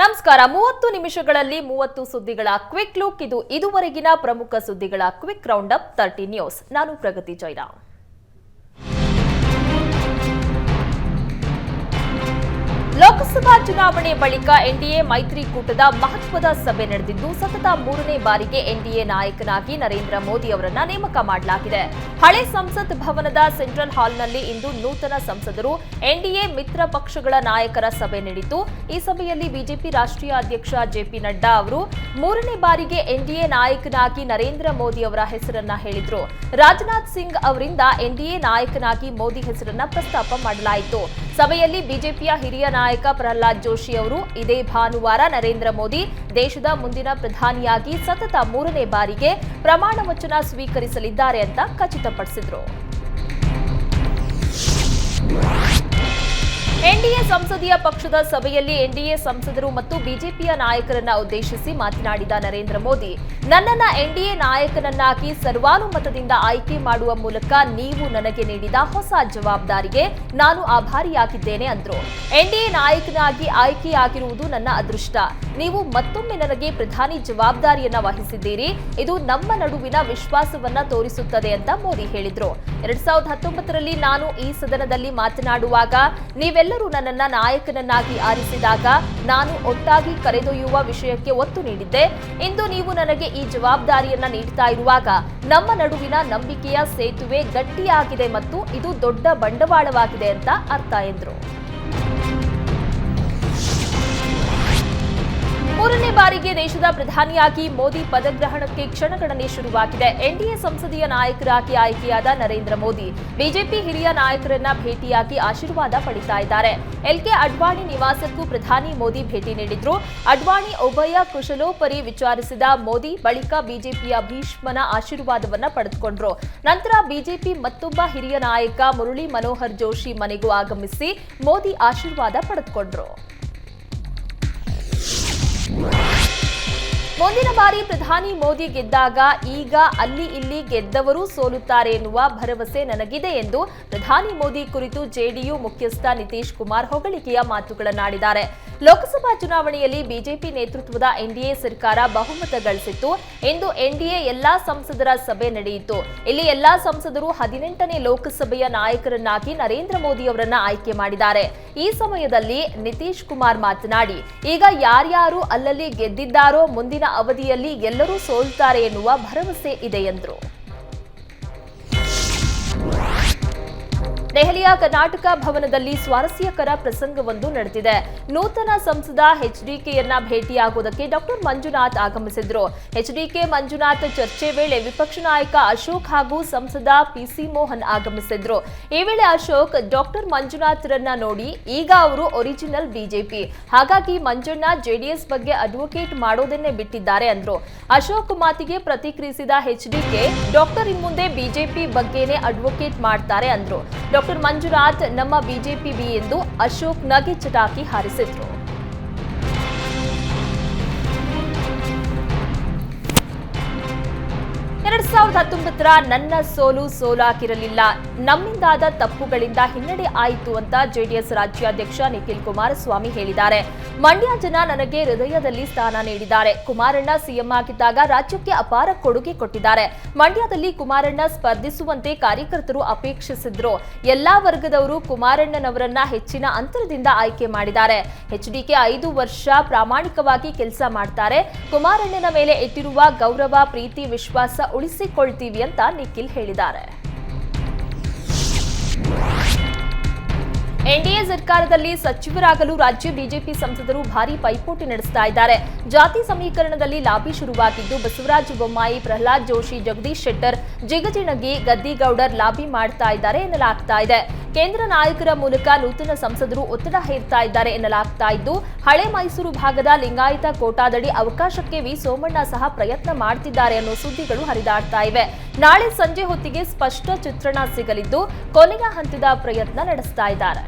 ನಮಸ್ಕಾರ. ಮೂವತ್ತು ನಿಮಿಷಗಳಲ್ಲಿ ಮೂವತ್ತು ಸುದ್ದಿಗಳ ಕ್ವಿಕ್ ಲುಕ್. ಇದು ಇದುವರೆಗಿನ ಪ್ರಮುಖ ಸುದ್ದಿಗಳ quick round up thirty news. ನಾನು ಪ್ರಗತಿ ಜೈರಾಮ್. ಲೋಕಸಭಾ ಚುನಾವಣೆ ಬಳಿಕ ಎನ್ಡಿಎ ಮೈತ್ರಿಕೂಟದ ಮಹತ್ವದ ಸಭೆ ನಡೆದಿದ್ದು, ಸತತ ಮೂರನೇ ಬಾರಿಗೆ ಎನ್ಡಿಎ ನಾಯಕನಾಗಿ ನರೇಂದ್ರ ಮೋದಿ ಅವರನ್ನ ನೇಮಕ ಮಾಡಲಾಗಿದೆ. ಹಳೆ ಸಂಸತ್ ಭವನದ ಸೆಂಟ್ರಲ್ ಹಾಲ್ನಲ್ಲಿ ಇಂದು ನೂತನ ಸಂಸದರು ಎನ್ಡಿಎ ಮಿತ್ರ ಪಕ್ಷಗಳ ನಾಯಕರ ಸಭೆ ನಡೆಯಿತು. ಈ ಸಭೆಯಲ್ಲಿ ಬಿಜೆಪಿ ರಾಷ್ಟ್ರೀಯ ಅಧ್ಯಕ್ಷ ಜೆಪಿ ನಡ್ಡಾ ಅವರು, ಮೂರನೇ ಬಾರಿಗೆ ಎನ್ಡಿಎ ನಾಯಕನಾಗಿ ನರೇಂದ್ರ ಮೋದಿ ಅವರ ಹೆಸರನ್ನ ಹೇಳಿದ್ರು. ರಾಜನಾಥ್ ಸಿಂಗ್ ಅವರಿಂದ ಎನ್ಡಿಎ ನಾಯಕನಾಗಿ ಮೋದಿ ಹೆಸರನ್ನ ಪ್ರಸ್ತಾಪ ಮಾಡಲಾಯಿತು. ಸಭೆಯಲ್ಲಿ ಬಿಜೆಪಿಯ ಹಿರಿಯ ನಾಯಕ ಪ್ರಹ್ಲಾದ್ ಜೋಶಿ ಅವರು, ಇದೇ ಭಾನುವಾರ ನರೇಂದ್ರ ಮೋದಿ ದೇಶದ ಮುಂದಿನ ಪ್ರಧಾನಿಯಾಗಿ ಸತತ ಮೂರನೇ ಬಾರಿಗೆ ಪ್ರಮಾಣ ವಚನ ಸ್ವೀಕರಿಸಲಿದ್ದಾರೆ ಅಂತ ಖಚಿತಪಡಿಸಿದ್ರು. ಎನ್ಡಿಎ ಸಂಸದೀಯ ಪಕ್ಷದ ಸಭೆಯಲ್ಲಿ ಎನ್ಡಿಎ ಸಂಸದರು ಮತ್ತು ಬಿಜೆಪಿಯ ನಾಯಕರನ್ನ ಉದ್ದೇಶಿಸಿ ಮಾತನಾಡಿದ ನರೇಂದ್ರ ಮೋದಿ, ನನ್ನನ್ನ ಎನ್ಡಿಎ ನಾಯಕನನ್ನಾಗಿ ಸರ್ವಾನುಮತದಿಂದ ಆಯ್ಕೆ ಮಾಡುವ ಮೂಲಕ ನೀವು ನನಗೆ ನೀಡಿದ ಹೊಸ ಜವಾಬ್ದಾರಿಗೆ ನಾನು ಆಭಾರಿಯಾಗಿದ್ದೇನೆ ಅಂದ್ರು. ಎನ್ಡಿಎ ನಾಯಕನಾಗಿ ಆಯ್ಕೆಯಾಗಿರುವುದು ನನ್ನ ಅದೃಷ್ಟ. ನೀವು ಮತ್ತೊಮ್ಮೆ ನನಗೆ ಪ್ರಧಾನಿ ಜವಾಬ್ದಾರಿಯನ್ನ ವಹಿಸಿದ್ದೀರಿ, ಇದು ನಮ್ಮ ನಡುವಿನ ವಿಶ್ವಾಸವನ್ನ ತೋರಿಸುತ್ತದೆ ಅಂತ ಮೋದಿ ಹೇಳಿದ್ರು. ಎರಡ್ ಸಾವಿರದ ಹತ್ತೊಂಬತ್ತರಲ್ಲಿ ನಾನು ಈ ಸದನದಲ್ಲಿ ಮಾತನಾಡುವಾಗ ನೀವೆಲ್ಲರೂ ನನ್ನನ್ನ ನಾಯಕನನ್ನಾಗಿ ಆರಿಸಿದಾಗ ನಾನು ಒಟ್ಟಾಗಿ ಕರೆದೊಯ್ಯುವ ವಿಷಯಕ್ಕೆ ಒತ್ತು ನೀಡಿದ್ದೆ. ಇಂದು ನೀವು ನನಗೆ ಈ ಜವಾಬ್ದಾರಿಯನ್ನ ನೀಡ್ತಾ ಇರುವಾಗ ನಮ್ಮ ನಡುವಿನ ನಂಬಿಕೆಯ ಸೇತುವೆ ಗಟ್ಟಿಯಾಗಿದೆ ಮತ್ತು ಇದು ದೊಡ್ಡ ಬಂಡವಾಳವಾಗಿದೆ ಅಂತ ಅರ್ಥ ಎಂದ್ರು. ಮೂರನೇ ಬಾರಿಗೆ ದೇಶದ ಪ್ರಧಾನಿಯಾಗಿ ಮೋದಿ ಪದಗ್ರಹಣಕ್ಕೆ ಕ್ಷಣಗಣನೆ ಶುರುವಾಗಿದೆ. ಎನ್ಡಿಎ ಸಂಸದೀಯ ನಾಯಕರಾಗಿ ಆಯ್ಕೆಯಾದ ನರೇಂದ್ರ ಮೋದಿ ಬಿಜೆಪಿ ಹಿರಿಯ ನಾಯಕರನ್ನ ಭೇಟಿಯಾಗಿ ಆಶೀರ್ವಾದ ಪಡಿತಾ ಇದ್ದಾರೆ. ಎಲ್ಕೆ ಅಡ್ವಾಣಿ ನಿವಾಸಕ್ಕೂ ಪ್ರಧಾನಿ ಮೋದಿ ಭೇಟಿ ನೀಡಿದ್ರು. ಅಡ್ವಾಣಿ ಉಭಯ ಕುಶಲೋಪರಿ ವಿಚಾರಿಸಿದ ಮೋದಿ ಬಳಿಕ ಬಿಜೆಪಿಯ ಭೀಷ್ಮನ ಆಶೀರ್ವಾದವನ್ನ ಪಡೆದುಕೊಂಡ್ರು. ನಂತರ ಬಿಜೆಪಿ ಮತ್ತೊಬ್ಬ ಹಿರಿಯ ನಾಯಕ ಮುರಳಿ ಮನೋಹರ್ ಜೋಶಿ ಮನೆಗೂ ಆಗಮಿಸಿ ಮೋದಿ ಆಶೀರ್ವಾದ ಪಡೆದುಕೊಂಡ್ರು. Thank you. ಮುಂದಿನ ಬಾರಿ ಪ್ರಧಾನಿ ಮೋದಿ ಗೆದ್ದಾಗ ಈಗ ಅಲ್ಲಿ ಇಲ್ಲಿ ಗೆದ್ದವರು ಸೋಲುತ್ತಾರೆ ಎನ್ನುವ ಭರವಸೆ ನನಗಿದೆ ಎಂದು ಪ್ರಧಾನಿ ಮೋದಿ ಕುರಿತು ಜೆಡಿಯು ಮುಖ್ಯಸ್ಥ ನಿತೀಶ್ ಕುಮಾರ್ ಹೊಗಳಿಕೆಯ ಮಾತುಗಳನ್ನಾಡಿದ್ದಾರೆ. ಲೋಕಸಭಾ ಚುನಾವಣೆಯಲ್ಲಿ ಬಿಜೆಪಿ ನೇತೃತ್ವದ ಎನ್ಡಿಎ ಸರ್ಕಾರ ಬಹುಮತ ಗಳಿಸಿತ್ತು. ಇಂದು ಎನ್ಡಿಎ ಎಲ್ಲಾ ಸಂಸದರ ಸಭೆ ನಡೆಯಿತು. ಇಲ್ಲಿ ಎಲ್ಲಾ ಸಂಸದರು ಹದಿನೆಂಟನೇ ಲೋಕಸಭೆಯ ನಾಯಕರನ್ನಾಗಿ ನರೇಂದ್ರ ಮೋದಿ ಅವರನ್ನ ಆಯ್ಕೆ ಮಾಡಿದ್ದಾರೆ. ಈ ಸಮಯದಲ್ಲಿ ನಿತೀಶ್ ಕುಮಾರ್ ಮಾತನಾಡಿ, ಈಗ ಯಾರ್ಯಾರು ಅಲ್ಲಲ್ಲಿ ಗೆದ್ದಿದ್ದಾರೋ ಮುಂದಿನ ಅವಧಿಯಲ್ಲಿ ಎಲ್ಲರೂ ಸೋಲ್ತಾರೆ ಎನ್ನುವ ಭರವಸೆ ಇದೆ ಎಂದರು. ದೆಹಲಿಯ ಕರ್ನಾಟಕ ಭವನದಲ್ಲಿ ಸ್ವಾರಸ್ಯಕರ ಪ್ರಸಂಗವೊಂದು ನಡೆದಿದೆ. ನೂತನ ಸಂಸದ ಎಚ್ಡಿಕೆಯನ್ನ ಭೇಟಿಯಾಗುವುದಕ್ಕೆ ಡಾಕ್ಟರ್ ಮಂಜುನಾಥ್ ಆಗಮಿಸಿದ್ರು. ಎಚ್ಡಿಕೆ ಮಂಜುನಾಥ್ ಚರ್ಚೆ ವೇಳೆ ವಿಪಕ್ಷ ನಾಯಕ ಅಶೋಕ್ ಹಾಗೂ ಸಂಸದ ಪಿಸಿ ಮೋಹನ್ ಆಗಮಿಸಿದ್ರು. ಈ ವೇಳೆ ಅಶೋಕ್, ಡಾಕ್ಟರ್ ಮಂಜುನಾಥ್ರನ್ನ ನೋಡಿ ಈಗ ಅವರು ಒರಿಜಿನಲ್ ಬಿಜೆಪಿ. ಹಾಗಾಗಿ ಮಂಜಣ್ಣ ಜೆಡಿಎಸ್ ಬಗ್ಗೆ ಅಡ್ವೊಕೇಟ್ ಮಾಡೋದನ್ನೇ ಬಿಟ್ಟಿದ್ದಾರೆ ಅಂದ್ರು. ಅಶೋಕ್ ಮಾತಿಗೆ ಪ್ರತಿಕ್ರಿಯಿಸಿದ ಎಚ್ಡಿಕೆ ಡಾಕ್ಟರ್ ಇನ್ಮುಂದೆ ಬಿಜೆಪಿ ಬಗ್ಗೆನೇ ಅಡ್ವೊಕೇಟ್ ಮಾಡ್ತಾರೆ ಅಂದ್ರು. ಡಾಕ್ಟರ್ ಮಂಜುನಾಥ್ ನಮ್ಮ ಬಿಜೆಪಿ ಬಿ ಎಂದು ಅಶೋಕ್ ನಗೆ ಚಟಾಕಿ ಹಾರಿಸಿದ್ರು. ಎರಡ್ ಸಾವಿರದ ಹತ್ತೊಂಬತ್ತರ ನನ್ನ ಸೋಲು ಸೋಲಾಕಿರಲಿಲ್ಲ ನಮ್ಮಿಂದಾದ ತಪ್ಪುಗಳಿಂದ ಹಿನ್ನಡೆ ಆಯಿತು ಅಂತ ಜೆಡಿಎಸ್ ರಾಜ್ಯಾಧ್ಯಕ್ಷ ನಿಖಿಲ್ ಕುಮಾರಸ್ವಾಮಿ ಹೇಳಿದ್ದಾರೆ. ಮಂಡ್ಯ ಜನ ನನಗೆ ಹೃದಯದಲ್ಲಿ ಸ್ಥಾನ ನೀಡಿದ್ದಾರೆ. ಕುಮಾರಣ್ಣ ಸಿಎಂ ಆಗಿದ್ದಾಗ ರಾಜ್ಯಕ್ಕೆ ಅಪಾರ ಕೊಡುಗೆ ಕೊಟ್ಟಿದ್ದಾರೆ. ಮಂಡ್ಯದಲ್ಲಿ ಕುಮಾರಣ್ಣ ಸ್ಪರ್ಧಿಸುವಂತೆ ಕಾರ್ಯಕರ್ತರು ಅಪೇಕ್ಷಿಸಿದ್ರು. ಎಲ್ಲಾ ವರ್ಗದವರು ಕುಮಾರಣ್ಣನವರನ್ನ ಹೆಚ್ಚಿನ ಅಂತರದಿಂದ ಆಯ್ಕೆ ಮಾಡಿದ್ದಾರೆ. ಎಚ್ಡಿಕೆ ಐದು ವರ್ಷ ಪ್ರಾಮಾಣಿಕವಾಗಿ ಕೆಲಸ ಮಾಡ್ತಾರೆ. ಕುಮಾರಣ್ಣನ ಮೇಲೆ ಇಟ್ಟಿರುವ ಗೌರವ, ಪ್ರೀತಿ, ವಿಶ್ವಾಸ ಉಳಿಸಿಕೊಳ್ತೀವಿ ಅಂತ ನಿಖಿಲ್ ಹೇಳಿದ್ದಾರೆ. ಎನ್ಡಿಎ ಸರ್ಕಾರದಲ್ಲಿ ಸಚಿವರಾಗಲು ರಾಜ್ಯ ಬಿಜೆಪಿ ಸಂಸದರು ಭಾರಿ ಪೈಪೋಟಿ ನಡೆಸ್ತಾ ಇದ್ದಾರೆ. ಜಾತಿ ಸಮೀಕರಣದಲ್ಲಿ ಲಾಬಿ ಶುರುವಾಗಿದ್ದು, ಬಸವರಾಜ ಬೊಮ್ಮಾಯಿ, ಪ್ರಹ್ಲಾದ್ ಜೋಶಿ, ಜಗದೀಶ್ ಶೆಟ್ಟರ್, ಜಿಗಜಿಣಗಿ, ಗದ್ದಿಗೌಡರ್ ಲಾಬಿ ಮಾಡ್ತಾ ಇದ್ದಾರೆ ಎನ್ನಲಾಗ್ತಾ ಇದೆ. ಕೇಂದ್ರ ನಾಯಕರ ಮೂಲಕ ನೂತನ ಸಂಸದರು ಒತ್ತಡ ಹೇರ್ತಾ ಇದ್ದಾರೆ ಎನ್ನಲಾಗ್ತಾ ಇದ್ದು, ಹಳೆ ಮೈಸೂರು ಭಾಗದ ಲಿಂಗಾಯತ ಕೋಟಾದಡಿ ಅವಕಾಶಕ್ಕೆ ವಿ. ಸೋಮಣ್ಣ ಸಹ ಪ್ರಯತ್ನ ಮಾಡ್ತಿದ್ದಾರೆ ಅನ್ನೋ ಸುದ್ದಿಗಳು ಹರಿದಾಡ್ತಾ ಇವೆ. ನಾಳೆ ಸಂಜೆ ಹೊತ್ತಿಗೆ ಸ್ಪಷ್ಟ ಚಿತ್ರಣ ಸಿಗಲಿದ್ದು, ಕೊನೆಯ ಹಂತದ ಪ್ರಯತ್ನ ನಡೆಸ್ತಾ ಇದ್ದಾರೆ.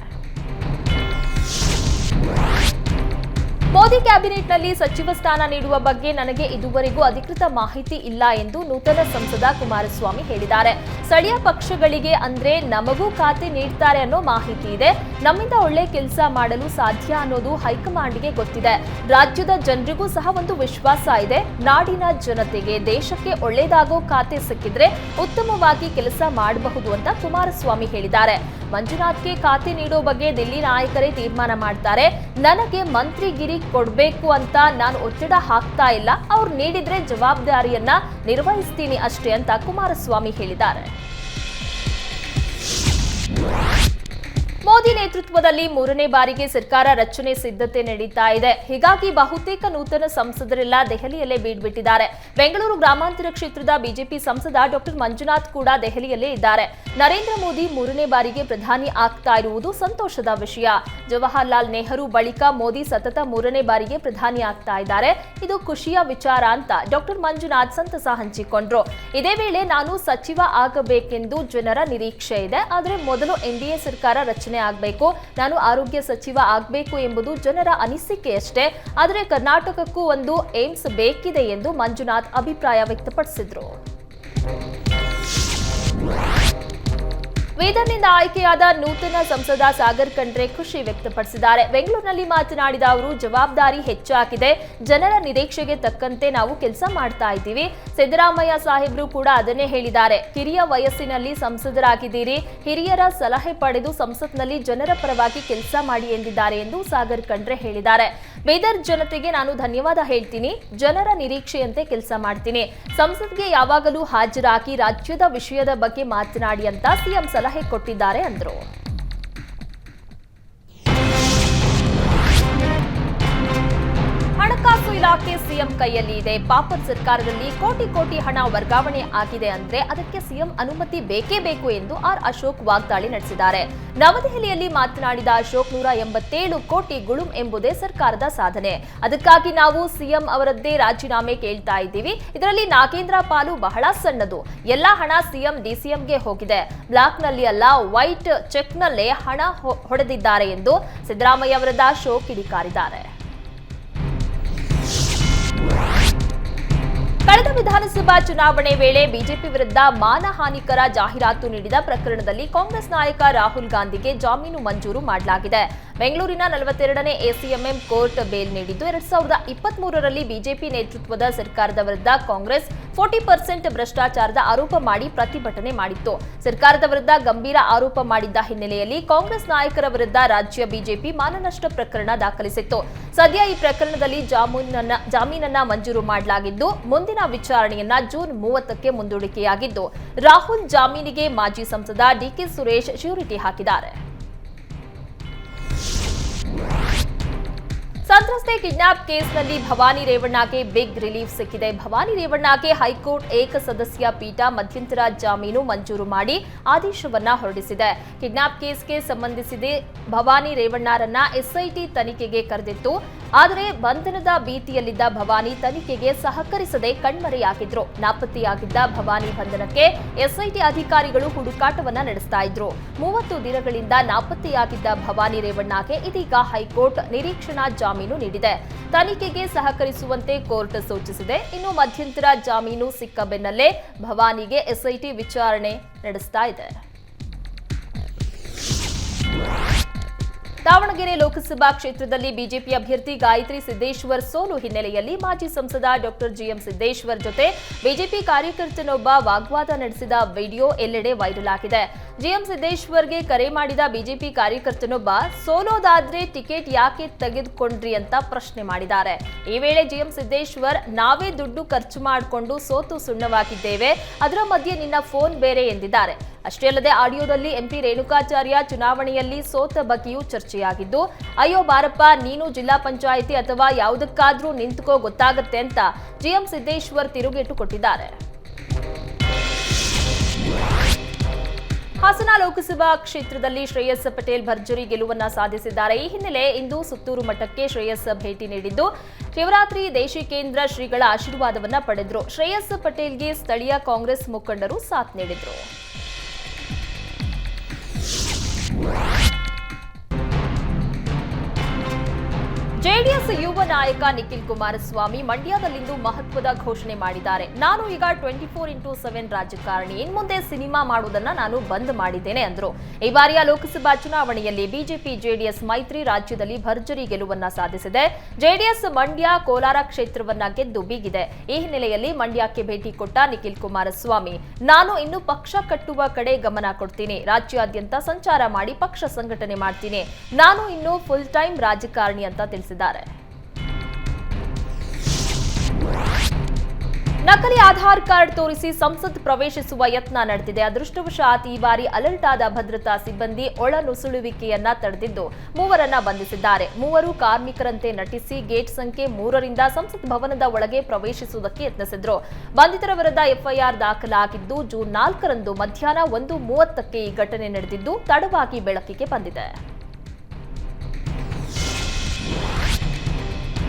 ಮೋದಿ ಕ್ಯಾಬಿನೆಟ್ನಲ್ಲಿ ಸಚಿವ ಸ್ಥಾನ ನೀಡುವ ಬಗ್ಗೆ ನನಗೆ ಇದುವರೆಗೂ ಅಧಿಕೃತ ಮಾಹಿತಿ ಇಲ್ಲ ಎಂದು ನೂತನ ಸಂಸದ ಕುಮಾರಸ್ವಾಮಿ ಹೇಳಿದ್ದಾರೆ. ಸ್ಥಳೀಯ ಪಕ್ಷಗಳಿಗೆ ಅಂದ್ರೆ ನಮಗೂ ಖಾತೆ ನೀಡ್ತಾರೆ ಅನ್ನೋ ಮಾಹಿತಿ ಇದೆ. ನಮ್ಮಿಂದ ಒಳ್ಳೆ ಕೆಲಸ ಮಾಡಲು ಸಾಧ್ಯ ಅನ್ನೋದು ಹೈಕಮಾಂಡ್ಗೆ ಗೊತ್ತಿದೆ. ರಾಜ್ಯದ ಜನರಿಗೂ ಸಹ ಒಂದು ವಿಶ್ವಾಸ ಇದೆ. ನಾಡಿನ ಜನತೆಗೆ ದೇಶಕ್ಕೆ ಒಳ್ಳೆಯದಾಗೋ ಖಾತೆ ಸಿಕ್ಕಿದ್ರೆ ಉತ್ತಮವಾಗಿ ಕೆಲಸ ಮಾಡಬಹುದು ಅಂತ ಕುಮಾರಸ್ವಾಮಿ ಹೇಳಿದ್ದಾರೆ. ಮಂಜುನಾಥ್ಗೆ ಖಾತೆ ನೀಡೋ ಬಗ್ಗೆ ದಿಲ್ಲಿ ನಾಯಕರೇ ತೀರ್ಮಾನ ಮಾಡ್ತಾರೆ. ನನಗೆ ಮಂತ್ರಿಗಿರಿ ಕೊಡಬೇಕು ಅಂತ ನಾನು ಒತ್ತಡ ಹಾಕ್ತಾ ಇಲ್ಲ. ಅವ್ರು ನೀಡಿದ್ರೆ ಜವಾಬ್ದಾರಿಯನ್ನ ನಿರ್ವಹಿಸ್ತೀನಿ ಅಷ್ಟೇ ಅಂತ ಕುಮಾರಸ್ವಾಮಿ ಹೇಳಿದ್ದಾರೆ. ಮೋದಿ ನೇತೃತ್ವದಲ್ಲಿ ಮೂರನೇ ಬಾರಿಗೆ ಸರ್ಕಾರ ರಚನೆ ಸಿದ್ಧತೆ ನಡೀತಾ ಇದೆ. ಹೀಗಾಗಿ ಬಹುತೇಕ ನೂತನ ಸಂಸದರೆಲ್ಲ ದೆಹಲಿಯಲ್ಲೇ ಬೀಡ್ಬಿಟ್ಟಿದ್ದಾರೆ. ಬೆಂಗಳೂರು ಗ್ರಾಮಾಂತರ ಕ್ಷೇತ್ರದ ಬಿಜೆಪಿ ಸಂಸದ ಡಾಕ್ಟರ್ ಮಂಜುನಾಥ್ ಕೂಡ ದೆಹಲಿಯಲ್ಲೇ ಇದ್ದಾರೆ. ನರೇಂದ್ರ ಮೋದಿ ಮೂರನೇ ಬಾರಿಗೆ ಪ್ರಧಾನಿ ಆಗ್ತಾ ಇರುವುದು ಸಂತೋಷದ ವಿಷಯ. ಜವಾಹರ್ಲಾಲ್ ನೆಹರು ಬಳಿಕ ಮೋದಿ ಸತತ ಮೂರನೇ ಬಾರಿಗೆ ಪ್ರಧಾನಿ ಆಗ್ತಾ ಇದ್ದಾರೆ. ಇದು ಖುಷಿಯ ವಿಚಾರ ಅಂತ ಡಾಕ್ಟರ್ ಮಂಜುನಾಥ್ ಸಂತಸ ಹಂಚಿಕೊಂಡ್ರು. ಇದೇ ವೇಳೆ ನಾನು ಸಚಿವ ಆಗಬೇಕೆಂದು ಜನರ ನಿರೀಕ್ಷೆ ಇದೆ. ಆದರೆ ಮೊದಲು ಎನ್ಡಿಎ ಸರ್ಕಾರ ರಚನೆ ಆಗಬೇಕು, ನಾನು ಆರೋಗ್ಯ ಸಚಿವ ಆಗಬೇಕು ಎಂಬುದು ಜನರ ಅನಿಸಿಕೆಯಷ್ಟೇ ಆದರೆ ಕರ್ನಾಟಕಕ್ಕೂ ಒಂದು ಏಮ್ಸ್ ಬೇಕಿದೆ ಎಂದು ಮಂಜುನಾಥ್ ಅಭಿಪ್ರಾಯ ವ್ಯಕ್ತಪಡಿಸಿದ್ರು. ವೇದರ್ನಿಂದ ಆಯ್ಕೆಯಾದ ನೂತನ ಸಂಸದ ಸಾಗರ್ ಖಂಡ್ರೆ ಖುಷಿ ವ್ಯಕ್ತಪಡಿಸಿದ್ದಾರೆ. ಬೆಂಗಳೂರಿನಲ್ಲಿ ಮಾತನಾಡಿದ ಅವರು, ಜವಾಬ್ದಾರಿ ಹೆಚ್ಚಾಗಿದೆ. ಜನರ ನಿರೀಕ್ಷೆಗೆ ತಕ್ಕಂತೆ ನಾವು ಕೆಲಸ ಮಾಡ್ತಾ ಇದ್ದೀವಿ. ಸಿದ್ದರಾಮಯ್ಯ ಸಾಹೇಬ್ರು ಕೂಡ ಅದನ್ನೇ ಹೇಳಿದ್ದಾರೆ. ಹಿರಿಯ ವಯಸ್ಸಿನಲ್ಲಿ ಸಂಸದರಾಗಿದ್ದೀರಿ. ಹಿರಿಯರ ಸಲಹೆ ಪಡೆದು ಸಂಸತ್ನಲ್ಲಿ ಜನರ ಪರವಾಗಿ ಕೆಲಸ ಮಾಡಿ ಎಂದಿದ್ದಾರೆ ಎಂದು ಸಾಗರ್ ಖಂಡ್ರೆ ಹೇಳಿದ್ದಾರೆ. ಬೀದರ್ ಜನತೆಗೆ ನಾನು ಧನ್ಯವಾದ ಹೇಳ್ತೀನಿ. ಜನರ ನಿರೀಕ್ಷೆಯಂತೆ ಕೆಲಸ ಮಾಡ್ತೀನಿ. ಸಂಸತ್ಗೆ ಯಾವಾಗಲೂ ಹಾಜರಾಗಿ ರಾಜ್ಯದ ವಿಷಯದ ಬಗ್ಗೆ ಮಾತನಾಡಿ ಅಂತ ಸಿಎಂ ಸಲಹೆ ಕೊಟ್ಟಿದ್ದಾರೆ ಅಂದ್ರು. ಇಲಾಖೆ ಸಿಎಂ ಕೈಯಲ್ಲಿ ಇದೆ. ಪಾಪರ್ ಸರ್ಕಾರದಲ್ಲಿ ಕೋಟಿ ಕೋಟಿ ಹಣ ವರ್ಗಾವಣೆ ಆಗಿದೆ ಅಂದ್ರೆ ಅದಕ್ಕೆ ಸಿಎಂ ಅನುಮತಿ ಬೇಕೇ ಬೇಕು ಎಂದು ಆರ್ ಅಶೋಕ್ ವಾಗ್ದಾಳಿ ನಡೆಸಿದ್ದಾರೆ. ನವದೆಹಲಿಯಲ್ಲಿ ಮಾತನಾಡಿದ ಅಶೋಕ್ ನೂರ ಎಂಬತ್ತೇಳು ಕೋಟಿ ಗುಳುಂ ಎಂಬುದೇ ಸರ್ಕಾರದ ಸಾಧನೆ. ಅದಕ್ಕಾಗಿ ನಾವು ಸಿಎಂ ಅವರದ್ದೇ ರಾಜೀನಾಮೆ ಕೇಳ್ತಾ ಇದ್ದೀವಿ. ಇದರಲ್ಲಿ ನಾಗೇಂದ್ರ ಪಾಲು ಬಹಳ ಸಣ್ಣದು. ಎಲ್ಲಾ ಹಣ ಸಿಎಂ ಡಿಸಿಎಂಗೆ ಹೋಗಿದೆ. ಬ್ಲಾಕ್ನಲ್ಲಿ ಅಲ್ಲ, ವೈಟ್ ಚೆಕ್ನಲ್ಲೇ ಹಣ ಹೊಡೆದಿದ್ದಾರೆ ಎಂದು ಸಿದ್ದರಾಮಯ್ಯ ಅವರದ ಅಶೋಕ್ ಕಿಡಿಕಾರಿದ್ದಾರೆ. ಕಳೆದ ವಿಧಾನಸಭಾ ಚುನಾವಣೆ ವೇಳೆ ಬಿಜೆಪಿ ವಿರುದ್ಧ ಮಾನಹಾನಿಕರ ಜಾಹೀರಾತು ನೀಡಿದ ಪ್ರಕರಣದಲ್ಲಿ ಕಾಂಗ್ರೆಸ್ ನಾಯಕ ರಾಹುಲ್ ಗಾಂಧಿಗೆ ಜಾಮೀನು ಮಂಜೂರು ಮಾಡಲಾಗಿದೆ. ಬೆಂಗಳೂರಿನ ನಲವತ್ತೆರಡನೇ ಎಸಿಎಂಎಂ ಕೋರ್ಟ್ ಬೇಲ್ ನೀಡಿದ್ದು, ಎರಡ್ ಸಾವಿರದ ಇಪ್ಪತ್ತ್ ಮೂರರಲ್ಲಿ ಬಿಜೆಪಿ ನೇತೃತ್ವದ ಸರ್ಕಾರದ ವಿರುದ್ಧ ಕಾಂಗ್ರೆಸ್ ಫೋರ್ಟಿ ಪರ್ಸೆಂಟ್ ಭ್ರಷ್ಟಾಚಾರದ ಆರೋಪ ಮಾಡಿ ಪ್ರತಿಭಟನೆ ಮಾಡಿತ್ತು. ಸರ್ಕಾರದ ವಿರುದ್ಧ ಗಂಭೀರ ಆರೋಪ ಮಾಡಿದ್ದ ಹಿನ್ನೆಲೆಯಲ್ಲಿ ಕಾಂಗ್ರೆಸ್ ನಾಯಕರ ವಿರುದ್ಧ ರಾಜ್ಯ ಬಿಜೆಪಿ ಮಾನನಷ್ಟ ಪ್ರಕರಣ ದಾಖಲಿಸಿತ್ತು. ಸದ್ಯ ಈ ಪ್ರಕರಣದಲ್ಲಿ ಜಾಮೀನನ್ನ ಜಾಮೀನನ್ನ ಮಂಜೂರು ಮಾಡಲಾಗಿದ್ದು, ಮುಂದಿನ ವಿಚಾರಣೆಯನ್ನ ಜೂನ್ ಮೂವತ್ತಕ್ಕೆ ಮುಂದೂಡಿಕೆಯಾಗಿದ್ದು ರಾಹುಲ್ ಜಾಮೀನಿಗೆ ಮಾಜಿ ಸಂಸದ ಡಿಕೆ ಸುರೇಶ್ ಶ್ಯೂರಿಟಿ ಹಾಕಿದ್ದಾರೆ. ಸಂತ್ರಸ್ತೆ ಕಿಡ್ನಾಪ್ ಕೇಸ್ನಲ್ಲಿ ಭವಾನಿ ರೇವಣ್ಣಗೆ ಬಿಗ್ ರಿಲೀಫ್ ಸಿಕ್ಕಿದೆ. ಭವಾನಿ ರೇವಣ್ಣಗೆ ಹೈಕೋರ್ಟ್ ಏಕ ಸದಸ್ಯ ಪೀಠ ಮಧ್ಯಂತರ ಜಾಮೀನು ಮಂಜೂರು ಮಾಡಿ ಆದೇಶವನ್ನ ಹೊರಡಿಸಿದೆ. ಕಿಡ್ನಾಪ್ ಕೇಸ್ಗೆ ಸಂಬಂಧಿಸಿದೆ ಭವಾನಿ ರೇವಣ್ಣರನ್ನ ಎಸ್ಐಟಿ ತನಿಖೆಗೆ ಕರೆದಿತ್ತು. ಆದರೆ ಬಂಧನದ ಭೀತಿಯಲ್ಲಿದ್ದ ಭವಾನಿ ತನಿಖೆಗೆ ಸಹಕರಿಸದೆ ಕಣ್ಮರೆಯಾಗಿದ್ರು. ನಾಪತ್ತೆಯಾಗಿದ್ದ ಭವಾನಿ ಬಂಧನಕ್ಕೆ ಎಸ್ಐಟಿ ಅಧಿಕಾರಿಗಳು ಹುಡುಕಾಟವನ್ನ ನಡೆಸ್ತಾ ಇದ್ರು. ಮೂವತ್ತು ದಿನಗಳಿಂದ ನಾಪತ್ತೆಯಾಗಿದ್ದ ಭವಾನಿ ರೇವಣ್ಣಗೆ ಇದೀಗ ಹೈಕೋರ್ಟ್ ನಿರೀಕ್ಷಣಾ ಜಾಮೀನು ನೀಡಿದೆ. ತನಿಖೆಗೆ ಸಹಕರಿಸುವಂತೆ ಕೋರ್ಟ್ ಸೂಚಿಸಿದೆ. ಇನ್ನು ಮಧ್ಯಂತರ ಜಾಮೀನು ಸಿಕ್ಕ ಬೆನ್ನಲ್ಲೇ ಭವಾನಿಗೆ ಎಸ್ಐಟಿ ವಿಚಾರಣೆ ನಡೆಸ್ತಾ ಇದೆ. ದಾವಣಗೆರೆ ಲೋಕಸಭಾ ಕ್ಷೇತ್ರದಲ್ಲಿ ಬಿಜೆಪಿ ಅಭ್ಯರ್ಥಿ ಗಾಯತ್ರಿ ಸಿದ್ದೇಶ್ವರ್ ಸೋಲು ಹಿನ್ನೆಲೆಯಲ್ಲಿ ಮಾಜಿ ಸಂಸದ ಡಾಕ್ಟರ್ ಜಿಎಂ ಸಿದ್ದೇಶ್ವರ್ ಜೊತೆ ಬಿಜೆಪಿ ಕಾರ್ಯಕರ್ತನೊಬ್ಬ ವಾಗ್ವಾದ ನಡೆಸಿದ ವಿಡಿಯೋ ಎಲ್ಲೆಡೆ ವೈರಲ್ ಆಗಿದೆ. ಜಿಎಂ ಸಿದ್ದೇಶ್ವರ್ಗೆ ಕರೆ ಮಾಡಿದ ಬಿಜೆಪಿ ಕಾರ್ಯಕರ್ತನೊಬ್ಬ, ಸೋಲೋದಾದ್ರೆ ಟಿಕೆಟ್ ಯಾಕೆ ತೆಗೆದುಕೊಂಡ್ರಿ ಅಂತ ಪ್ರಶ್ನೆ ಮಾಡಿದ್ದಾರೆ. ಈ ವೇಳೆ ಜಿಎಂ ಸಿದ್ದೇಶ್ವರ್, ನಾವೇ ದುಡ್ಡು ಖರ್ಚು ಮಾಡಿಕೊಂಡು ಸೋತು ಸುಣ್ಣವಾಗಿದ್ದೇವೆ, ಅದರ ಮಧ್ಯೆ ನಿನ್ನ ಫೋನ್ ಬೇರೆ ಎಂದಿದ್ದಾರೆ. ಅಷ್ಟೇ ಅಲ್ಲದೆ ಆಡಿಯೋದಲ್ಲಿ ಎಂಪಿ ರೇಣುಕಾಚಾರ್ಯ ಚುನಾವಣೆಯಲ್ಲಿ ಸೋತ ಬಗ್ಗೆಯೂ ಚರ್ಚೆಯಾಗಿದ್ದು ಅಯ್ಯೋ ಬಾರಪ್ಪ, ನೀನು ಜಿಲ್ಲಾ ಪಂಚಾಯಿತಿ ಅಥವಾ ಯಾವುದಕ್ಕಾದ್ರೂ ನಿಂತುಕೋ, ಗೊತ್ತಾಗತ್ತೆ ಅಂತ ಜಿಎಂ ಸಿದ್ದೇಶ್ವರ್ ತಿರುಗೇಟು ಕೊಟ್ಟಿದ್ದಾರೆ. ಹಾಸನ ಲೋಕಸಭಾ ಕ್ಷೇತ್ರದಲ್ಲಿ ಶ್ರೇಯಸ್ ಪಟೇಲ್ ಭರ್ಜರಿ ಗೆಲುವನ್ನ ಸಾಧಿಸಿದ್ದಾರೆ. ಈ ಹಿನ್ನೆಲೆ ಇಂದು ಸುತ್ತೂರು ಮಠಕ್ಕೆ ಶ್ರೇಯಸ್ ಭೇಟಿ ನೀಡಿದ್ದು, ಶಿವರಾತ್ರಿ ದೇಶಿಕೇಂದ್ರ ಶ್ರೀಗಳ ಆಶೀರ್ವಾದವನ್ನ ಪಡೆದ್ರು. ಶ್ರೇಯಸ್ ಪಟೇಲ್ಗೆ ಸ್ಥಳೀಯ ಕಾಂಗ್ರೆಸ್ ಮುಖಂಡರು ಸಾಥ್ ನೀಡಿದ್ರು. ಜೆಡಿಎಸ್ ಯುವ ನಾಯಕ ನಿಖಿಲ್ ಕುಮಾರಸ್ವಾಮಿ ಮಂಡ್ಯದಲ್ಲಿಂದು ಮಹತ್ವದ ಘೋಷಣೆ ಮಾಡಿದ್ದಾರೆ. ನಾನು ಈಗ ಟ್ವೆಂಟಿ ಫೋರ್ ಇಂಟು ಸೆವೆನ್ ರಾಜಕಾರಣಿ ಇನ್ಮುಂದೆ ಸಿನಿಮಾ ಮಾಡುವುದನ್ನ ನಾನು ಬಂದ್ ಮಾಡಿದ್ದೇನೆ ಅಂದ್ರು. ಈ ಬಾರಿಯ ಲೋಕಸಭಾ ಚುನಾವಣೆಯಲ್ಲಿ ಬಿಜೆಪಿ, ಜೆಡಿಎಸ್ ಮೈತ್ರಿ ರಾಜ್ಯದಲ್ಲಿ ಭರ್ಜರಿ ಗೆಲುವನ್ನ ಸಾಧಿಸಿದೆ. ಜೆಡಿಎಸ್ ಮಂಡ್ಯ ಕೋಲಾರ ಕ್ಷೇತ್ರವನ್ನ ಗೆದ್ದು ಬೀಗಿದೆ. ಈ ಹಿನ್ನೆಲೆಯಲ್ಲಿ ಮಂಡ್ಯಕ್ಕೆ ಭೇಟಿ ಕೊಟ್ಟ ನಿಖಿಲ್ ಕುಮಾರಸ್ವಾಮಿ, ನಾನು ಇನ್ನು ಪಕ್ಷ ಕಟ್ಟುವ ಕಡೆ ಗಮನ ಕೊಡ್ತೀನಿ. ರಾಜ್ಯಾದ್ಯಂತ ಸಂಚಾರ ಮಾಡಿ ಪಕ್ಷ ಸಂಘಟನೆ ಮಾಡ್ತೀನಿ. ನಾನು ಇನ್ನು ಫುಲ್ ಟೈಮ್ ರಾಜಕಾರಣಿ ಅಂತ ತಿಳಿಸಿದ್ದಾರೆ. ನಕಲಿ ಆಧಾರ್ ಕಾರ್ಡ್ ತೋರಿಸಿ ಸಂಸತ್ ಪ್ರವೇಶಿಸುವ ಯತ್ನ ನಡೆದಿದೆ. ಅದೃಷ್ಟವಶಾತ್ ಈ ಬಾರಿ ಅಲರ್ಟ್ ಆದ ಭದ್ರತಾ ಸಿಬ್ಬಂದಿ ಒಳನುಸುಳುವಿಕೆಯನ್ನ ತಡೆದಿದ್ದು ಮೂವರನ್ನ ಬಂಧಿಸಿದ್ದಾರೆ. ಮೂವರು ಕಾರ್ಮಿಕರಂತೆ ನಟಿಸಿ ಗೇಟ್ ಸಂಖ್ಯೆ ಮೂರರಿಂದ ಸಂಸತ್ ಭವನದ ಒಳಗೆ ಪ್ರವೇಶಿಸುವುದಕ್ಕೆ ಯತ್ನಿಸಿದ್ರು. ಬಂಧಿತರ ವಿರುದ್ಧ ಎಫ್ಐಆರ್ ದಾಖಲಾಗಿದ್ದು ಜೂನ್ ನಾಲ್ಕರಂದು ಮಧ್ಯಾಹ್ನ ಒಂದು ಮೂವತ್ತಕ್ಕೆ ಈ ಘಟನೆ ನಡೆದಿದ್ದು ತಡವಾಗಿ ಬೆಳಕಿಗೆ ಬಂದಿದೆ.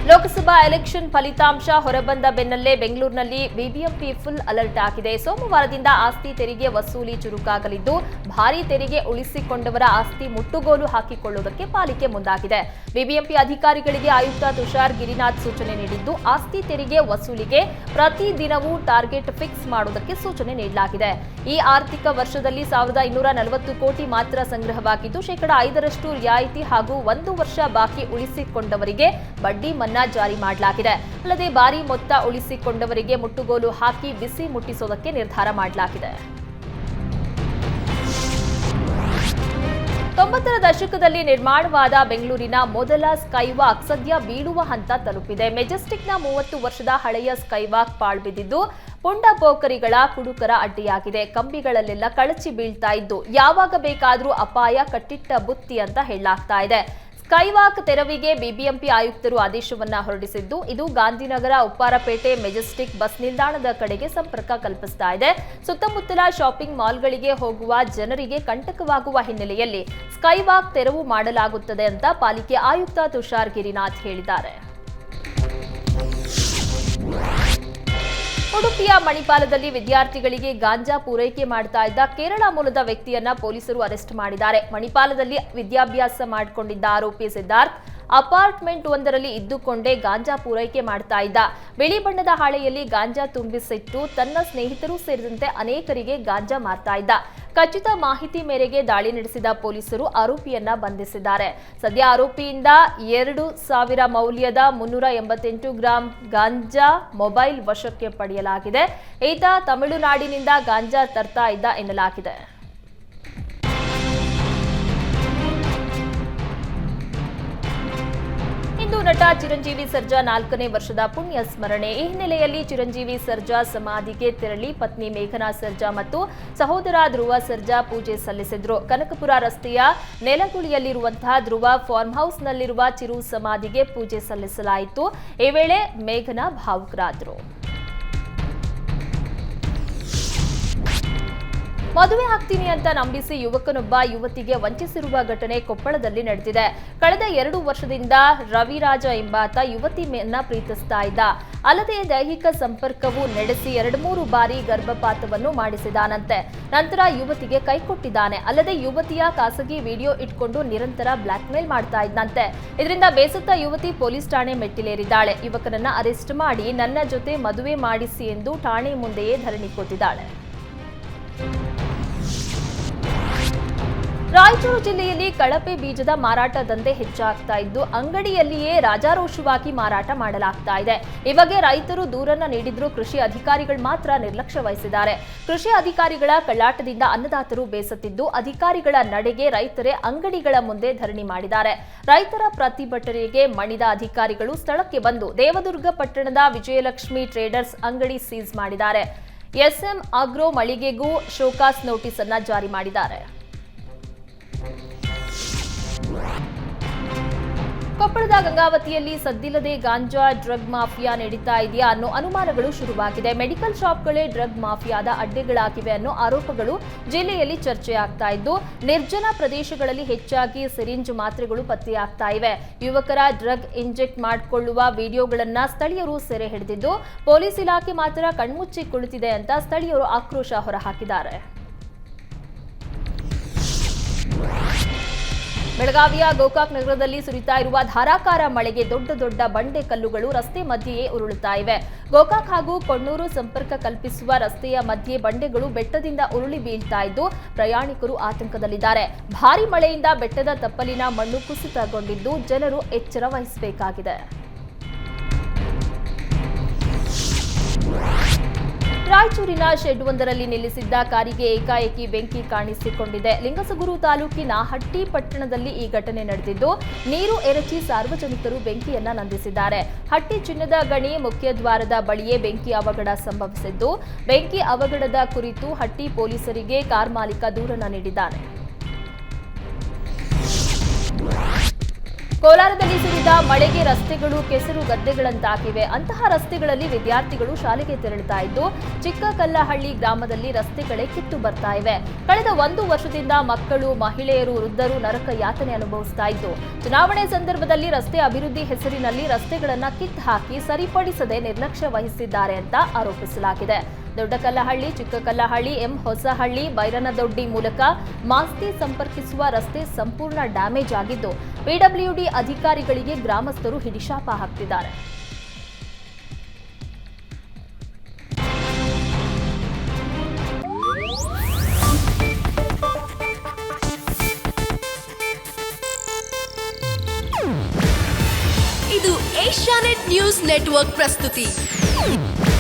ಲೋಕಸಭಾ ಎಲೆಕ್ಷನ್ ಫಲಿತಾಂಶ ಹೊರಬಂದ ಬೆನ್ನಲ್ಲೇ ಬೆಂಗಳೂರಿನಲ್ಲಿ ಬಿಬಿಎಂಪಿ ಫುಲ್ ಅಲರ್ಟ್ ಆಗಿದೆ ಸೋಮವಾರದಿಂದ ಆಸ್ತಿ ತೆರಿಗೆ ವಸೂಲಿ ಚುರುಕಾಗಲಿದ್ದು, ಭಾರಿ ತೆರಿಗೆ ಉಳಿಸಿಕೊಂಡವರ ಆಸ್ತಿ ಮುಟ್ಟುಗೋಲು ಹಾಕಿಕೊಳ್ಳುವುದಕ್ಕೆ ಪಾಲಿಕೆ ಮುಂದಾಗಿದೆ. ಬಿಬಿಎಂಪಿ ಅಧಿಕಾರಿಗಳಿಗೆ ಆಯುಕ್ತ ತುಷಾರ್ ಗಿರಿನಾಥ್ ಸೂಚನೆ ನೀಡಿದ್ದು, ಆಸ್ತಿ ತೆರಿಗೆ ವಸೂಲಿಗೆ ಪ್ರತಿ ದಿನವೂ ಟಾರ್ಗೆಟ್ ಫಿಕ್ಸ್ ಮಾಡುವುದಕ್ಕೆ ಸೂಚನೆ ನೀಡಲಾಗಿದೆ. ಈ ಆರ್ಥಿಕ ವರ್ಷದಲ್ಲಿ ಸಾವಿರದ ಇನ್ನೂರ ನಲವತ್ತು ಕೋಟಿ ಮಾತ್ರ ಸಂಗ್ರಹವಾಗಿದ್ದು, ಶೇಕಡಾ ಐದರಷ್ಟು ರಿಯಾಯಿತಿ ಹಾಗೂ ಒಂದು ವರ್ಷ ಬಾಕಿ ಉಳಿಸಿಕೊಂಡವರಿಗೆ ಬಡ್ಡಿ ಮನ್ನಾ ಜಾರಿ ಮಾಡಲಾಗಿದೆ. ಅಲ್ಲದೆ ಭಾರಿ ಮೊತ್ತ ಉಳಿಸಿಕೊಂಡವರಿಗೆ ಮುಟ್ಟುಗೋಲು ಹಾಕಿ ಬಿಸಿ ಮುಟ್ಟಿಸೋದಕ್ಕೆ ನಿರ್ಧಾರ ಮಾಡಲಾಗಿದೆ. ತೊಂಬತ್ತರ ದಶಕದಲ್ಲಿ ನಿರ್ಮಾಣವಾದ ಬೆಂಗಳೂರಿನ ಮೊದಲ ಸ್ಕೈವಾಕ್ ಸದ್ಯ ಬೀಳುವ ಹಂತ ತಲುಪಿದೆ. ಮೆಜೆಸ್ಟಿಕ್ನ ಮೂವತ್ತು ವರ್ಷದ ಹಳೆಯ ಸ್ಕೈವಾಕ್ ಪಾಳ್ಬಿದ್ದಿದ್ದು ಪುಂಡ ಬೋಕರಿಗಳ ಕುಡುಕರ ಅಡ್ಡಿಯಾಗಿದೆ. ಕಂಬಿಗಳಲ್ಲೆಲ್ಲ ಕಳಚಿ ಬೀಳ್ತಾ ಇದ್ದು, ಯಾವಾಗ ಬೇಕಾದರೂ ಅಪಾಯ ಕಟ್ಟಿಟ್ಟ ಬುತ್ತಿ ಅಂತ ಹೇಳಲಾಗ್ತಾ ಇದೆ. ಸ್ಕೈವಾಕ್ ತೆರವಿಗೆ ಬಿಬಿಎಂಪಿ ಆಯುಕ್ತರು ಆದೇಶವನ್ನ ಹೊರಡಿಸಿದ್ದು, ಇದು ಗಾಂಧಿನಗರ ಉಪ್ಪಾರಪೇಟೆ ಮೆಜೆಸ್ಟಿಕ್ ಬಸ್ ನಿಲ್ದಾಣದ ಕಡೆಗೆ ಸಂಪರ್ಕ ಕಲ್ಪಿಸ್ತಾ ಇದೆ. ಸುತ್ತಮುತ್ತಲ ಶಾಪಿಂಗ್ ಮಾಲ್ಗಳಿಗೆ ಹೋಗುವ ಜನರಿಗೆ ಕಂಟಕವಾಗುವ ಹಿನ್ನೆಲೆಯಲ್ಲಿ ಸ್ಕೈವಾಕ್ ತೆರವು ಮಾಡಲಾಗುತ್ತದೆ ಅಂತ ಪಾಲಿಕೆ ಆಯುಕ್ತ ತುಷಾರ್ ಗಿರಿನಾಥ್ ಹೇಳಿದ್ದಾರೆ. ಉಡುಪಿಯ ಮಣಿಪಾಲದಲ್ಲಿ ವಿದ್ಯಾರ್ಥಿಗಳಿಗೆ ಗಾಂಜಾ ಪೂರೈಕೆ ಮಾಡ್ತಾ ಇದ್ದ ಕೇರಳ ಮೂಲದ ವ್ಯಕ್ತಿಯನ್ನ ಪೊಲೀಸರು ಅರೆಸ್ಟ್ ಮಾಡಿದ್ದಾರೆ. ಮಣಿಪಾಲದಲ್ಲಿ ವಿದ್ಯಾಭ್ಯಾಸ ಮಾಡಿಕೊಂಡಿದ್ದ ಆರೋಪಿ ಸಿದ್ಧಾರ್ಥ್ ಅಪಾರ್ಟ್ಮೆಂಟ್ ಒಂದರಲ್ಲಿ ಇದ್ದುಕೊಂಡೇ ಗಾಂಜಾ ಪೂರೈಕೆ ಮಾಡ್ತಾ ಇದ್ದ. ಬಿಳಿ ಬಣ್ಣದ ಹಾಳೆಯಲ್ಲಿ ಗಾಂಜಾ ತುಂಬಿಸಿಟ್ಟು ತನ್ನ ಸ್ನೇಹಿತರು ಸೇರಿದಂತೆ ಅನೇಕರಿಗೆ ಗಾಂಜಾ ಮಾರ್ತಾ ಇದ್ದ. ಖಚಿತ ಮಾಹಿತಿ ಮೇರೆಗೆ ದಾಳಿ ನಡೆಸಿದ ಪೊಲೀಸರು ಆರೋಪಿಯನ್ನ ಬಂಧಿಸಿದ್ದಾರೆ. ಸದ್ಯ ಆರೋಪಿಯಿಂದ ಎರಡು ಸಾವಿರ ಮೌಲ್ಯದ ಮುನ್ನೂರ ಎಂಬತ್ತೆಂಟು ಗ್ರಾಂ ಗಾಂಜಾ ಮೊಬೈಲ್ ವಶಕ್ಕೆ ಪಡೆಯಲಾಗಿದೆ. ಈತ ತಮಿಳುನಾಡಿನಿಂದ ಗಾಂಜಾ ತರ್ತಾ ಇದ್ದ ಎನ್ನಲಾಗಿದೆ. ಇಂದು ನಟ ಚಿರಂಜೀವಿ ಸರ್ಜಾ ನಾಲ್ಕನೇ ವರ್ಷದ ಪುಣ್ಯ ಸ್ಮರಣೆ. ಈ ಹಿನ್ನೆಲೆಯಲ್ಲಿ ಚಿರಂಜೀವಿ ಸರ್ಜಾ ಸಮಾಧಿಗೆ ತೆರಳಿ ಪತ್ನಿ ಮೇಘನಾ ಸರ್ಜಾ ಮತ್ತು ಸಹೋದರ ಧ್ರುವ ಸರ್ಜಾ ಪೂಜೆ ಸಲ್ಲಿಸಿದ್ರು. ಕನಕಪುರ ರಸ್ತೆಯ ನೆಲಗುಳಿಯಲ್ಲಿರುವಂತಹ ಧ್ರುವ ಫಾರ್ಮ್ ಹೌಸ್ನಲ್ಲಿರುವ ಚಿರು ಸಮಾಧಿಗೆ ಪೂಜೆ ಸಲ್ಲಿಸಲಾಯಿತು. ಈ ವೇಳೆ ಮೇಘನಾ ಭಾವುಕರಾದರು. ಮದುವೆ ಆಗ್ತೀನಿ ಅಂತ ನಂಬಿಸಿ ಯುವಕನೊಬ್ಬ ಯುವತಿಗೆ ವಂಚಿಸಿರುವ ಘಟನೆ ಕೊಪ್ಪಳದಲ್ಲಿ ನಡೆದಿದೆ. ಕಳೆದ ಎರಡು ವರ್ಷದಿಂದ ರವಿರಾಜ ಎಂಬಾತ ಯುವತಿಯನ್ನ ಪ್ರೀತಿಸ್ತಾ ಇದ್ದ. ಅಲ್ಲದೆ ದೈಹಿಕ ಸಂಪರ್ಕವು ನಡೆಸಿ ಎರಡು ಮೂರು ಬಾರಿ ಗರ್ಭಪಾತವನ್ನು ಮಾಡಿಸಿದಾನಂತೆ. ನಂತರ ಯುವತಿಗೆ ಕೈಕೊಟ್ಟಿದ್ದಾನೆ. ಅಲ್ಲದೆ ಯುವತಿಯ ಖಾಸಗಿ ವಿಡಿಯೋ ಇಟ್ಕೊಂಡು ನಿರಂತರ ಬ್ಲಾಕ್ ಮೇಲ್ ಮಾಡ್ತಾ ಇದ್ದಂತೆ ಇದರಿಂದ ಬೇಸತ್ತ ಯುವತಿ ಪೊಲೀಸ್ ಠಾಣೆ ಮೆಟ್ಟಿಲೇರಿದ್ದಾಳೆ. ಯುವಕನನ್ನ ಅರೆಸ್ಟ್ ಮಾಡಿ ನನ್ನ ಜೊತೆ ಮದುವೆ ಮಾಡಿಸಿ ಎಂದು ಠಾಣೆ ಮುಂದೆಯೇ ಧರಣಿ ಕೂತಿದ್ದಾಳೆ ರಾಯಚೂರು ಜಿಲ್ಲೆಯಲ್ಲಿ ಕಳಪೆ ಬೀಜದ ಮಾರಾಟ ದಂಧೆ ಹೆಚ್ಚಾಗ್ತಾ ಇದ್ದು, ಅಂಗಡಿಯಲ್ಲಿಯೇ ರಾಜಾರೋಷವಾಗಿ ಮಾರಾಟ ಮಾಡಲಾಗ್ತಾ ಇದೆ. ಈ ಬಗ್ಗೆ ರೈತರು ದೂರನ್ನ ನೀಡಿದ್ರೂ ಕೃಷಿ ಅಧಿಕಾರಿಗಳು ಮಾತ್ರ ನಿರ್ಲಕ್ಷ್ಯ ವಹಿಸಿದ್ದಾರೆ. ಕೃಷಿ ಅಧಿಕಾರಿಗಳ ಕಳ್ಳಾಟದಿಂದ ಅನ್ನದಾತರು ಬೇಸತ್ತಿದ್ದು, ಅಧಿಕಾರಿಗಳ ನಡೆಗೆ ರೈತರೇ ಅಂಗಡಿಗಳ ಮುಂದೆ ಧರಣಿ ಮಾಡಿದ್ದಾರೆ. ರೈತರ ಪ್ರತಿಭಟನೆಗೆ ಮಣಿದ ಅಧಿಕಾರಿಗಳು ಸ್ಥಳಕ್ಕೆ ಬಂದು ದೇವದುರ್ಗ ಪಟ್ಟಣದ ವಿಜಯಲಕ್ಷ್ಮಿ ಟ್ರೇಡರ್ಸ್ ಅಂಗಡಿ ಸೀಸ್ ಮಾಡಿದ್ದಾರೆ. ಎಸ್ಎಂ ಆಗ್ರೋ ಮಳಿಗೆಗೂ ಶೋಕಾಸ್ ನೋಟಿಸ್ ಅನ್ನ ಜಾರಿ ಮಾಡಿದ್ದಾರೆ. ಕೊಪ್ಪಳದ ಗಂಗಾವತಿಯಲ್ಲಿ ಸದ್ದಿಲ್ಲದೆ ಗಾಂಜಾ ಡ್ರಗ್ ಮಾಫಿಯಾ ನಡೀತಾ ಇದೆಯಾ ಅನ್ನೋ ಅನುಮಾನಗಳು ಶುರುವಾಗಿದೆ. ಮೆಡಿಕಲ್ ಶಾಪ್ಗಳೇ ಡ್ರಗ್ ಮಾಫಿಯಾದ ಅಡ್ಡೆಗಳಾಗಿವೆ ಅನ್ನೋ ಆರೋಪಗಳು ಜಿಲ್ಲೆಯಲ್ಲಿ ಚರ್ಚೆಯಾಗ್ತಾ ಇದ್ದು, ನಿರ್ಜನ ಪ್ರದೇಶಗಳಲ್ಲಿ ಹೆಚ್ಚಾಗಿ ಸಿರಿಂಜ್ ಮಾತ್ರೆಗಳು ಪತ್ತೆಯಾಗ್ತಾ ಇವೆ. ಯುವಕರ ಡ್ರಗ್ ಇಂಜೆಕ್ಟ್ ಮಾಡಿಕೊಳ್ಳುವ ವಿಡಿಯೋಗಳನ್ನ ಸ್ಥಳೀಯರು ಸೆರೆ ಹಿಡಿದಿದ್ದು, ಪೊಲೀಸ್ ಇಲಾಖೆ ಮಾತ್ರ ಕಣ್ಮುಚ್ಚಿ ಕುಳಿತಿದೆ ಅಂತ ಸ್ಥಳೀಯರು ಆಕ್ರೋಶ ಹೊರಹಾಕಿದ್ದಾರೆ. ಬೆಳಗಾವಿಯ ಗೋಕಾಕ್ ನಗರದಲ್ಲಿ ಸುರಿತಾ ಇರುವ ಧಾರಾಕಾರ ಮಳೆಗೆ ದೊಡ್ಡ ದೊಡ್ಡ ಬಂಡೆ ಕಲ್ಲುಗಳು ರಸ್ತೆ ಮಧ್ಯೆಯೇ ಉರುಳುತ್ತಾ ಇವೆ. ಗೋಕಾಕ್ ಹಾಗೂ ಕೊಣ್ಣೂರು ಸಂಪರ್ಕ ಕಲ್ಪಿಸುವ ರಸ್ತೆಯ ಮಧ್ಯೆ ಬಂಡೆಗಳು ಬೆಟ್ಟದಿಂದ ಉರುಳಿ ಬೀಳ್ತಾ ಇದ್ದು, ಪ್ರಯಾಣಿಕರು ಆತಂಕದಲ್ಲಿದ್ದಾರೆ. ಭಾರಿ ಮಳೆಯಿಂದ ಬೆಟ್ಟದ ತಪ್ಪಲಿನ ಮಣ್ಣು ಕುಸಿತಗೊಂಡಿದ್ದು, ಜನರು ಎಚ್ಚರ ವಹಿಸಬೇಕಾಗಿದೆ. ರಾಯಚೂರಿನ ಶೆಡ್ ಒಂದರಲ್ಲಿ ನಿಲ್ಲಿಸಿದ್ದ ಕಾರಿಗೆ ಏಕಾಏಕಿ ಬೆಂಕಿ ಕಾಣಿಸಿಕೊಂಡಿದೆ. ಲಿಂಗಸಗೂರು ತಾಲೂಕಿನ ಹಟ್ಟಿ ಪಟ್ಟಣದಲ್ಲಿ ಈ ಘಟನೆ ನಡೆದಿದ್ದು, ನೀರು ಎರಚಿ ಸಾರ್ವಜನಿಕರು ಬೆಂಕಿಯನ್ನ ನಂದಿಸಿದ್ದಾರೆ. ಹಟ್ಟಿ ಚಿನ್ನದ ಗಣಿ ಮುಖ್ಯ ದ್ವಾರದ ಬಳಿಯೇ ಬೆಂಕಿ ಅವಘಡ ಸಂಭವಿಸಿದ್ದು, ಬೆಂಕಿ ಅವಘಡದ ಕುರಿತು ಹಟ್ಟಿ ಪೊಲೀಸರಿಗೆ ಕಾರ್ ಮಾಲೀಕ ದೂರನ್ನ ನೀಡಿದ್ದಾನೆ ಕೋಲಾರದಲ್ಲಿ ಸುರಿದ ಮಳೆಗೆ ರಸ್ತೆಗಳು, ಕೆಸರು ಗದ್ದೆಗಳಂತಾಗಿವೆ. ಅಂತಹ ರಸ್ತೆಗಳಲ್ಲಿ ವಿದ್ಯಾರ್ಥಿಗಳು ಶಾಲೆಗೆ ತೆರಳುತ್ತಾ ಇದ್ದು, ಚಿಕ್ಕಕಲ್ಲಹಳ್ಳಿ ಗ್ರಾಮದಲ್ಲಿ ರಸ್ತೆಗಳೇ ಕಿತ್ತು ಬರ್ತಾ ಇವೆ. ಕಳೆದ ಒಂದು ವರ್ಷದಿಂದ ಮಕ್ಕಳು, ಮಹಿಳೆಯರು, ವೃದ್ಧರು ನರಕ ಯಾತನೆ ಅನುಭವಿಸ್ತಾ ಇದ್ದು, ಚುನಾವಣೆ ಸಂದರ್ಭದಲ್ಲಿ ರಸ್ತೆ ಅಭಿವೃದ್ಧಿ ಹೆಸರಿನಲ್ಲಿ ರಸ್ತೆಗಳನ್ನು ಕಿತ್ತು ಹಾಕಿ ಸರಿಪಡಿಸದೆ ನಿರ್ಲಕ್ಷ್ಯ ವಹಿಸಿದ್ದಾರೆ ಅಂತ ಆರೋಪಿಸಲಾಗಿದೆ. ದೊಡ್ಡಕಲ್ಲಹಳ್ಳಿ, ಚಿಕ್ಕಕಲ್ಲಹಳ್ಳಿ, ಎಂ ಹೊಸಹಳ್ಳಿ, ಬೈರನದೊಡ್ಡಿ ಮೂಲಕ ಮಾಸ್ತಿ ಸಂಪರ್ಕಿಸುವ ರಸ್ತೆ ಸಂಪೂರ್ಣ ಡ್ಯಾಮೇಜ್ ಆಗಿದ್ದು, ಪಿಡಬ್ಲ್ಯೂಡಿ ಅಧಿಕಾರಿಗಳಿಗೆ ಗ್ರಾಮಸ್ಥರು ಹಿಡಿಶಾಪ ಹಾಕ್ತಿದ್ದಾರೆ. ಇದು ಏಷ್ಯಾನೆಟ್ ನ್ಯೂಸ್ ನೆಟ್ವರ್ಕ್ ಪ್ರಸ್ತುತಿ.